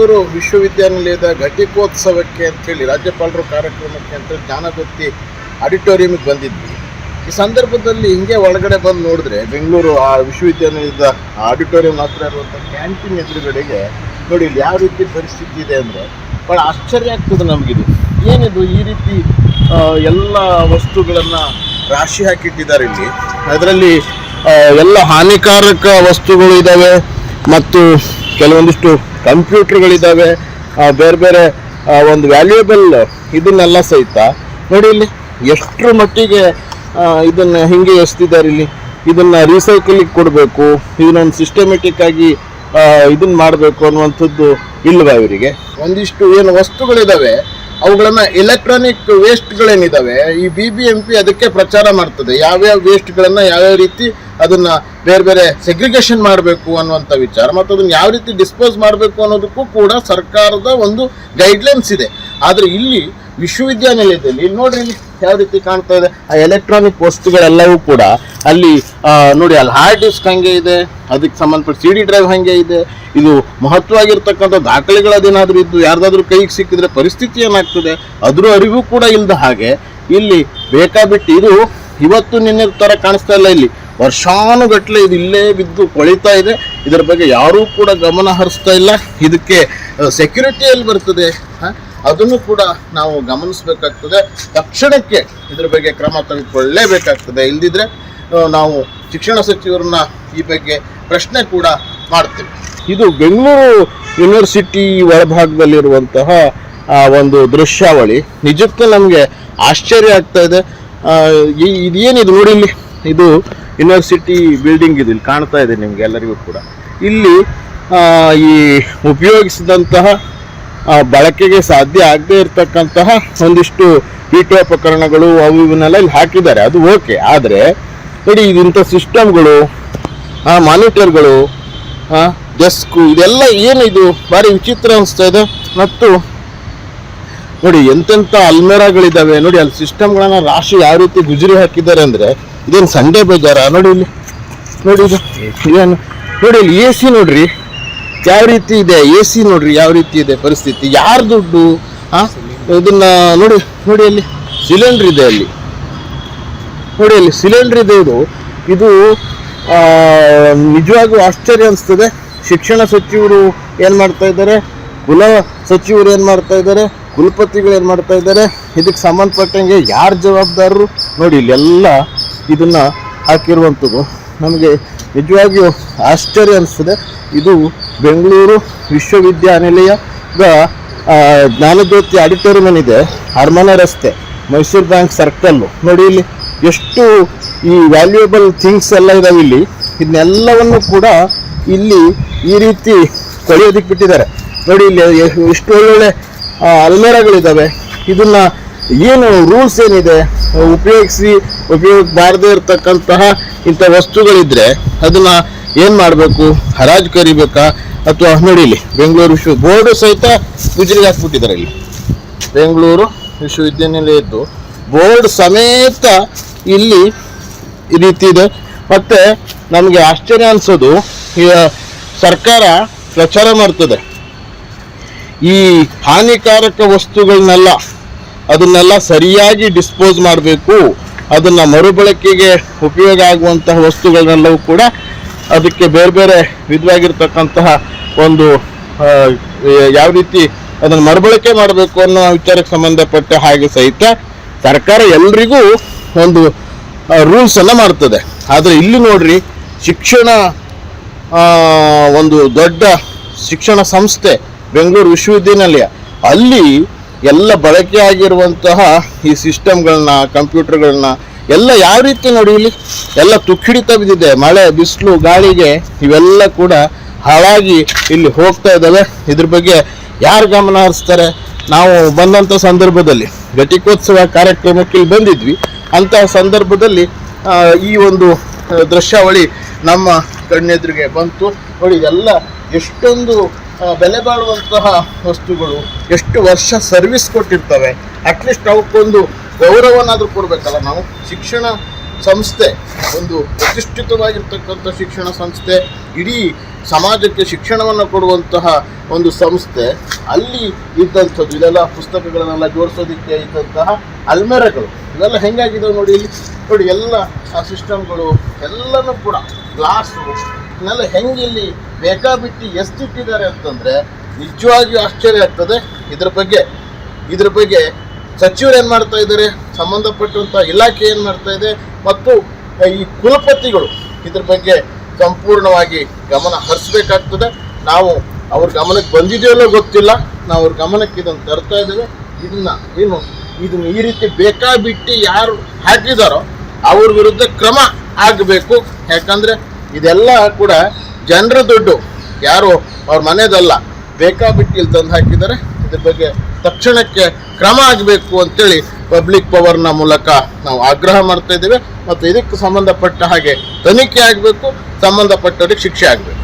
ಬೆಂಗಳೂರು ವಿಶ್ವವಿದ್ಯಾನಿಲಯದ ಘಟಿಕೋತ್ಸವಕ್ಕೆ ಅಂತೇಳಿ ರಾಜ್ಯಪಾಲರು ಕಾರ್ಯಕ್ರಮಕ್ಕೆ ಅಂತ ಜ್ಞಾನಗೊತ್ತಿ ಆಡಿಟೋರಿಯಂಗೆ ಬಂದಿದ್ವಿ. ಈ ಸಂದರ್ಭದಲ್ಲಿ ಹಿಂಗೆ ಒಳಗಡೆ ಬಂದು ನೋಡಿದ್ರೆ ಬೆಂಗಳೂರು ಆ ವಿಶ್ವವಿದ್ಯಾನಿಲಯದ ಆಡಿಟೋರಿಯಂ ಹತ್ರ ಇರುವಂಥ ಕ್ಯಾಂಟೀನ್ ಎದುರುಗಡೆಗೆ ನೋಡಿ ಇಲ್ಲಿ ಯಾವ ರೀತಿ ಪರಿಸ್ಥಿತಿ ಇದೆ ಅಂದರೆ ಭಾಳ ಆಶ್ಚರ್ಯ ಆಗ್ತದೆ ನಮಗಿದು. ಏನಿದು ಈ ರೀತಿ ಎಲ್ಲ ವಸ್ತುಗಳನ್ನು ರಾಶಿ ಹಾಕಿಟ್ಟಿದ್ದಾರೆ ಇಲ್ಲಿ. ಅದರಲ್ಲಿ ಎಲ್ಲ ಹಾನಿಕಾರಕ ವಸ್ತುಗಳು ಇದ್ದಾವೆ ಮತ್ತು ಕೆಲವೊಂದಿಷ್ಟು ಕಂಪ್ಯೂಟರ್ಗಳಿದ್ದಾವೆ ಬೇರೆ ಬೇರೆ ಒಂದು ವ್ಯಾಲ್ಯೂಯಬಲ್ ಇದನ್ನೆಲ್ಲ ಸಹಿತ ನೋಡಿ ಇಲ್ಲಿ ಎಷ್ಟರ ಮಟ್ಟಿಗೆ ಇದನ್ನು ಹಿಂಗೆ ಎಸ್ತಿದ್ದಾರೆ ಇಲ್ಲಿ. ಇದನ್ನ ರೀಸೈಕಲಿಗೆ ಕೊಡಬೇಕು, ಇದನ್ನೊಂದು ಸಿಸ್ಟಮೆಟಿಕ್ ಆಗಿ ಇದನ್ನ ಮಾಡಬೇಕು ಅನ್ನುವಂಥದ್ದು ಇಲ್ವಾ ಇವರಿಗೆ? ಒಂದಿಷ್ಟು ಏನು ವಸ್ತುಗಳಿದಾವೆ ಅವುಗಳನ್ನ ಎಲೆಕ್ಟ್ರಾನಿಕ್ ವೇಸ್ಟ್ಗಳೇನಿದಾವೆ ಈ ಬಿ ಬಿ ಎಂ ಪಿ ಅದಕ್ಕೆ ಪ್ರಚಾರ ಮಾಡ್ತದೆ. ಯಾವ್ಯಾವ ವೇಸ್ಟ್ಗಳನ್ನು ಯಾವ್ಯಾವ ರೀತಿ ಅದನ್ನ ಬೇರೆ ಬೇರೆ ಸೆಗ್ರಿಗೇಷನ್ ಮಾಡಬೇಕು ಅನ್ನುವಂಥ ವಿಚಾರ, ಮತ್ತು ಅದನ್ನು ಯಾವ ರೀತಿ ಡಿಸ್ಪೋಸ್ ಮಾಡಬೇಕು ಅನ್ನೋದಕ್ಕೂ ಕೂಡ ಸರ್ಕಾರದ ಒಂದು ಗೈಡ್ಲೈನ್ಸ್ ಇದೆ. ಆದರೆ ಇಲ್ಲಿ ವಿಶ್ವವಿದ್ಯಾನಿಲಯದಲ್ಲಿ. ನೋಡ್ರಿ ಇಲ್ಲಿ ಯಾವ ರೀತಿ ಕಾಣ್ತಾ ಇದೆ. ಆ ಎಲೆಕ್ಟ್ರಾನಿಕ್ ವಸ್ತುಗಳೆಲ್ಲವೂ ಕೂಡ ಅಲ್ಲಿ ನೋಡಿ, ಅಲ್ಲಿ ಹಾರ್ಡ್ ಡಿಸ್ಕ್ ಹಂಗೆ ಇದೆ. ಅದಕ್ಕೆ ಸಂಬಂಧಪಟ್ಟ ಸಿ ಡಿ ಡ್ರೈವ್ ಹಂಗೆ ಇದೆ. ಇದು ಮಹತ್ವವಾಗಿರ್ತಕ್ಕಂಥ ದಾಖಲೆಗಳದೇನಾದ್ರೂ ಇದ್ದು, ಯಾರ್ದಾದ್ರೂ ಕೈಗೆ ಸಿಕ್ಕಿದ್ರೆ ಪರಿಸ್ಥಿತಿ ಏನಾಗ್ತದೆ? ಅದ್ರ ಅರಿವು ಕೂಡ ಇಲ್ಲದ ಹಾಗೆ ಇಲ್ಲಿ ಬೇಕಾಬಿಟ್ಟು ಇದು ಇವತ್ತು ನಿನ್ನೆ ಥರ ಕಾಣಿಸ್ತಾ ಇಲ್ಲ ಇಲ್ಲಿ. ವರ್ಷಾನುಗಟ್ಟಲೆ ಇದು ಇಲ್ಲೇ ಬಿದ್ದು ಕೊಳಿತಾ ಇದೆ. ಇದರ ಬಗ್ಗೆ ಯಾರೂ ಕೂಡ ಗಮನ ಹರಿಸ್ತಾ ಇಲ್ಲ. ಇದಕ್ಕೆ ಸೆಕ್ಯೂರಿಟಿ ಎಲ್ಲಿ ಬರ್ತದೆ? ಹ? ಅದನ್ನು ಕೂಡ ನಾವು ಗಮನಿಸಬೇಕಾಗ್ತದೆ. ತಕ್ಷಣಕ್ಕೆ ಇದ್ರ ಬಗ್ಗೆ ಕ್ರಮ ತೆಗೆದುಕೊಳ್ಳಲೇಬೇಕಾಗ್ತದೆ. ಇಲ್ದಿದ್ರೆ ಆ, ನಾವು ಶಿಕ್ಷಣ ಸಚಿವರನ್ನ ಈ ಬಗ್ಗೆ ಪ್ರಶ್ನೆ ಕೂಡ ಮಾಡ್ತೇವೆ. ಇದು ಬೆಂಗಳೂರು ಯೂನಿವರ್ಸಿಟಿ ಒಳಭಾಗದಲ್ಲಿರುವಂತಹ ಒಂದು ದೃಶ್ಯಾವಳಿ. ನಿಜಕ್ಕೂ ನಮಗೆ ಆಶ್ಚರ್ಯ ಆಗ್ತಾ ಇದೆ. ಇದೇನಿದು ನೋಡಿ ಇಲ್ಲಿ? ಇದು ಯೂನಿವರ್ಸಿಟಿ ಬಿಲ್ಡಿಂಗ್ ಇದು ಇಲ್ಲಿ ಕಾಣ್ತಾ ಇದೆ ನಿಮ್ಗೆ ಎಲ್ಲರಿಗೂ ಕೂಡ. ಇಲ್ಲಿ ಈ ಉಪಯೋಗಿಸಿದಂತಹ ಬಳಕೆಗೆ ಸಾಧ್ಯ ಆಗದೆ ಇರತಕ್ಕಂತಹ ಒಂದಿಷ್ಟು ಪೀಠೋಪಕರಣಗಳು ಅವು ಇವನ್ನೆಲ್ಲ ಇಲ್ಲಿ ಹಾಕಿದ್ದಾರೆ. ಅದು ಓಕೆ. ಆದರೆ ನೋಡಿ ಇದಿಂಥ ಸಿಸ್ಟಮ್ಗಳು ಮಾನಿಟರ್ಗಳು ಡೆಸ್ಕು ಇದೆಲ್ಲ ಏನಿದು ಭಾರಿ ವಿಚಿತ್ರ ಅನಿಸ್ತಾ ಇದೆ. ಮತ್ತು ನೋಡಿ ಎಂತೆಂಥ ಅಲ್ಮೇರಾಗಳಿದ್ದಾವೆ ನೋಡಿ ಅಲ್ಲಿ ಸಿಸ್ಟಮ್ಗಳನ್ನ ರಾಶಿ ಯಾವ ರೀತಿ ಗುಜರಿ ಹಾಕಿದ್ದಾರೆ ಅಂದರೆ ಇದೇನು ಸಂಡೇ ಬೇಜಾರ ನೋಡಿ ಇಲ್ಲಿ, ನೋಡಿ ಇದು, ಏನು? ನೋಡಿ ಇಲ್ಲಿ ಎ ಸಿ ನೋಡ್ರಿ. ಯಾವ ರೀತಿ ಇದೆ? ಎ ಸಿ ನೋಡ್ರಿ, ಯಾವ ರೀತಿ ಇದೆ ಪರಿಸ್ಥಿತಿ? ಯಾರು ದುಡ್ಡು? ಇದನ್ನ ನೋಡಿ ನೋಡಿ ಅಲ್ಲಿ. ಸಿಲಿಂಡರ್ ಇದೆ ಅಲ್ಲಿ. ನೋಡಿ ಅಲ್ಲಿ ಸಿಲಿಂಡರ್ ಇದೆ ಇದು. ಇದು ನಿಜವಾಗೂ ಆಶ್ಚರ್ಯ ಅನಿಸ್ತದೆ. ಶಿಕ್ಷಣ ಸಚಿವರು ಏನು ಮಾಡ್ತಾ ಇದ್ದಾರೆ? ಕುಲ ಸಚಿವರು ಏನು ಮಾಡ್ತಾ ಇದ್ದಾರೆ? ಕುಲಪತಿಗಳು ಏನು ಮಾಡ್ತಾ ಇದ್ದಾರೆ? ಇದಕ್ಕೆ ಸಂಬಂಧಪಟ್ಟಂಗೆ ಯಾರು ಜವಾಬ್ದಾರರು? ನೋಡಿ, ಇಲ್ಲೆಲ್ಲ ಇದನ್ನ ಹಾಕಿರುವಂಥದ್ದು. ನಮಗೆ ನಿಜವಾಗಿಯೂ ಆಶ್ಚರ್ಯ ಅನಿಸ್ತದೆ ಇದು ಬೆಂಗಳೂರು ವಿಶ್ವವಿದ್ಯಾನಿಲಯದ ಜ್ಞಾನಜ್ಯೋತಿ ಆಡಿಟೋರಿಯಂ ಏನಿದೆ ಅರಮನೆ ರಸ್ತೆ, ಮೈಸೂರು ಬ್ಯಾಂಕ್ ಸರ್ಕಲ್ಲು. ನೋಡಿ ಇಲ್ಲಿ ಎಷ್ಟು ಈ ವ್ಯಾಲ್ಯೂಯಬಲ್ ಥಿಂಗ್ಸ್ ಎಲ್ಲ ಇದಾವೆ ಇಲ್ಲಿ. ಇದನ್ನೆಲ್ಲವನ್ನು ಕೂಡ ಇಲ್ಲಿ ಈ ರೀತಿ ಕೊಳೆಯೋದಕ್ಕೆ ಬಿಟ್ಟಿದ್ದಾರೆ. ನೋಡಿ ಇಲ್ಲಿ ಎಷ್ಟು ಒಳ್ಳೊಳ್ಳೆ ಅಲ್ಮೇರಗಳಿದ್ದಾವೆ ಇದನ್ನ ಏನು ರೂಲ್ಸ್ ಏನಿದೆ, ಉಪಯೋಗಿಸಿ ಉಪಯೋಗ ಬಾರದೇ ಇರತಕ್ಕಂತಹ ಇಂಥ ವಸ್ತುಗಳಿದ್ರೆ ಅದನ್ನ ಏನು ಮಾಡಬೇಕು? ಹರಾಜು ಕರಿಬೇಕಾ? ಅಥವಾ ನೋಡಿ ಇಲ್ಲಿ ಬೆಂಗಳೂರು ವಿಶ್ವ ಬೋರ್ಡ್ ಸಹಿತ ಗುಜರಿಗೆ ಹಾಕ್ಬಿಟ್ಟಿದ್ದಾರೆ ಇಲ್ಲಿ. ಬೆಂಗಳೂರು ವಿಶ್ವವಿದ್ಯಾನಿಲಯದ್ದು ಬೋರ್ಡ್ ಸಮೇತ ಇಲ್ಲಿ ಈ ರೀತಿ ಇದೆ. ಮತ್ತೆ ನಮಗೆ ಆಶ್ಚರ್ಯ ಅನಿಸೋದು ಸರ್ಕಾರ ಪ್ರಚಾರ ಮಾಡ್ತದೆ. ಈ ಹಾನಿಕಾರಕ ವಸ್ತುಗಳನ್ನೆಲ್ಲ ಅದನ್ನೆಲ್ಲ ಸರಿಯಾಗಿ ಡಿಸ್ಪೋಸ್ ಮಾಡಬೇಕು. ಅದನ್ನ ಮರುಬಳಕೆಗೆ ಉಪಯೋಗ ಆಗುವಂತಹ ವಸ್ತುಗಳನ್ನೆಲ್ಲವೂ ಕೂಡ ಅದಕ್ಕೆ ಬೇರೆ ಬೇರೆ ವಿಧವಾಗಿರ್ತಕ್ಕಂತಹ ಒಂದು ಯಾವ ರೀತಿ ಅದನ್ನು ಮರುಬಳಕೆ ಮಾಡಬೇಕು ಅನ್ನೋ ವಿಚಾರಕ್ಕೆ ಸಂಬಂಧಪಟ್ಟ ಹಾಗೆ ಸಹಿತ ಸರ್ಕಾರ ಎಲ್ರಿಗೂ ಒಂದು ರೂಲ್ಸ್ ಅನ್ನ ಮಾಡ್ತದೆ. ಆದರೆ ಇಲ್ಲಿ ನೋಡ್ರಿ, ಶಿಕ್ಷಣ ಒಂದು ದೊಡ್ಡ ಶಿಕ್ಷಣ ಸಂಸ್ಥೆ, ಬೆಂಗಳೂರು ವಿಶ್ವವಿದ್ಯಾನಿಲಯ, ಅಲ್ಲಿ ಎಲ್ಲ ಬಳಕೆ ಆಗಿರುವಂತಹ ಈ ಸಿಸ್ಟಮ್ಗಳನ್ನ, ಕಂಪ್ಯೂಟರ್ಗಳನ್ನ ಎಲ್ಲ ಯಾವ ರೀತಿ ನೋಡಿ ಇಲ್ಲಿ? ಎಲ್ಲ ತುಕ್ಕಿಡಿತ ಬಿದ್ದಿದೆ ಮಳೆ, ಬಿಸಿಲು, ಗಾಳಿಗೆ ಇವೆಲ್ಲ ಕೂಡ ಹಾಳಾಗಿ ಇಲ್ಲಿ ಹೋಗ್ತಾ ಇದ್ದಾವೆ. ಇದ್ರ ಬಗ್ಗೆ ಯಾರು ಗಮನ ಹರಿಸ್ತಾರೆ? ನಾವು ಬಂದಂಥ ಸಂದರ್ಭದಲ್ಲಿ ಘಟಿಕೋತ್ಸವ ಕಾರ್ಯಕ್ರಮಕ್ಕೆ ಇಲ್ಲಿ ಬಂದಿದ್ವಿ. ಅಂತಹ ಸಂದರ್ಭದಲ್ಲಿ ಈ ಒಂದು ದೃಶ್ಯಾವಳಿ ನಮ್ಮ ಕಣ್ಣೆದುರಿಗೆ ಬಂತು. ನೋಡಿ ಎಲ್ಲ ಎಷ್ಟೊಂದು ಬೆಲೆ ಬಾಳುವಂತಹ ವಸ್ತುಗಳು ಎಷ್ಟು ವರ್ಷ ಸರ್ವಿಸ್ ಕೊಟ್ಟಿರ್ತವೆ ಅಟ್ಲೀಸ್ಟ್ ಅವಕ್ಕೊಂದು ಗೌರವನಾದರೂ ಕೊಡಬೇಕಲ್ಲ ನಾವು? ಶಿಕ್ಷಣ ಸಂಸ್ಥೆ, ಒಂದು ಪ್ರತಿಷ್ಠಿತವಾಗಿರ್ತಕ್ಕಂಥ ಶಿಕ್ಷಣ ಸಂಸ್ಥೆ, ಇಡೀ ಸಮಾಜಕ್ಕೆ ಶಿಕ್ಷಣವನ್ನು ಕೊಡುವಂತಹ ಒಂದು ಸಂಸ್ಥೆ, ಅಲ್ಲಿ ಇದ್ದಂಥದ್ದು, ಇದೆಲ್ಲ ಪುಸ್ತಕಗಳನ್ನೆಲ್ಲ ಜೋಡಿಸೋದಕ್ಕೆ ಇದ್ದಂತಹ ಅಲ್ಮೆರಗಳು, ಇವೆಲ್ಲ ಹೆಂಗಾಗಿದಾವೆ ನೋಡಿ ಇಲ್ಲಿ? ನೋಡಿ, ಎಲ್ಲ ಸಿಸ್ಟಮ್ಗಳು ಎಲ್ಲನೂ ಕೂಡ ಗ್ಲಾಸು ಇವನ್ನೆಲ್ಲ ಹೆಂಗೆ ಇಲ್ಲಿ ಬೇಕಾಬಿಟ್ಟು ಎಷ್ಟಿಟ್ಟಿದ್ದಾರೆ ಅಂತಂದರೆ ನಿಜವಾಗಿಯೂ ಆಶ್ಚರ್ಯ ಆಗ್ತದೆ. ಇದ್ರ ಬಗ್ಗೆ ಇದ್ರ ಬಗ್ಗೆ ಸಚಿವರು ಏನು ಮಾಡ್ತಾ ಇದ್ದಾರೆ? ಸಂಬಂಧಪಟ್ಟಂಥ ಇಲಾಖೆ ಏನು ಮಾಡ್ತಾ ಇದೆ? ಮತ್ತು ಈ ಕುಲಪತಿಗಳು, ಇದ್ರ ಬಗ್ಗೆ ಸಂಪೂರ್ಣವಾಗಿ ಗಮನ ಹರಿಸ್ಬೇಕಾಗ್ತದೆ. ನಾವು ಅವ್ರ ಗಮನಕ್ಕೆ ಬಂದಿದೆಯಲ್ಲೋ ಗೊತ್ತಿಲ್ಲ. ನಾವು ಅವ್ರ ಗಮನಕ್ಕೆ ಇದನ್ನು ತರ್ತಾ ಇದ್ದೇವೆ. ಇದನ್ನ ಏನು, ಇದನ್ನ ಈ ರೀತಿ ಬೇಕಾಬಿಟ್ಟು ಯಾರು ಹಾಕಿದಾರೋ ಅವ್ರ ವಿರುದ್ಧ ಕ್ರಮ ಆಗಬೇಕು. ಯಾಕಂದ್ರೆ ಇದೆಲ್ಲ ಕೂಡ ಜನರ ದುಡ್ಡು. ಯಾರು? ಅವ್ರ ಮನೆಯದಲ್ಲ ಬೇಕಾಬಿಟ್ಟು ಇಲ್ಲಿ ತಂದು ಹಾಕಿದ್ದಾರೆ. ಇದ್ರ ಬಗ್ಗೆ ತಕ್ಷಣಕ್ಕೆ ಕ್ರಮ ಆಗಬೇಕು ಅಂತೇಳಿ ಪಬ್ಲಿಕ್ ಪವರ್ನ ಮೂಲಕ ನಾವು ಆಗ್ರಹ ಮಾಡ್ತಾ ಇದ್ದೇವೆ. ಮತ್ತು ಇದಕ್ಕೆ ಸಂಬಂಧಪಟ್ಟ ಹಾಗೆ ತನಿಖೆ ಆಗಬೇಕು. ಸಂಬಂಧಪಟ್ಟವ್ರಿಗೆ ಶಿಕ್ಷೆ ಆಗಬೇಕು.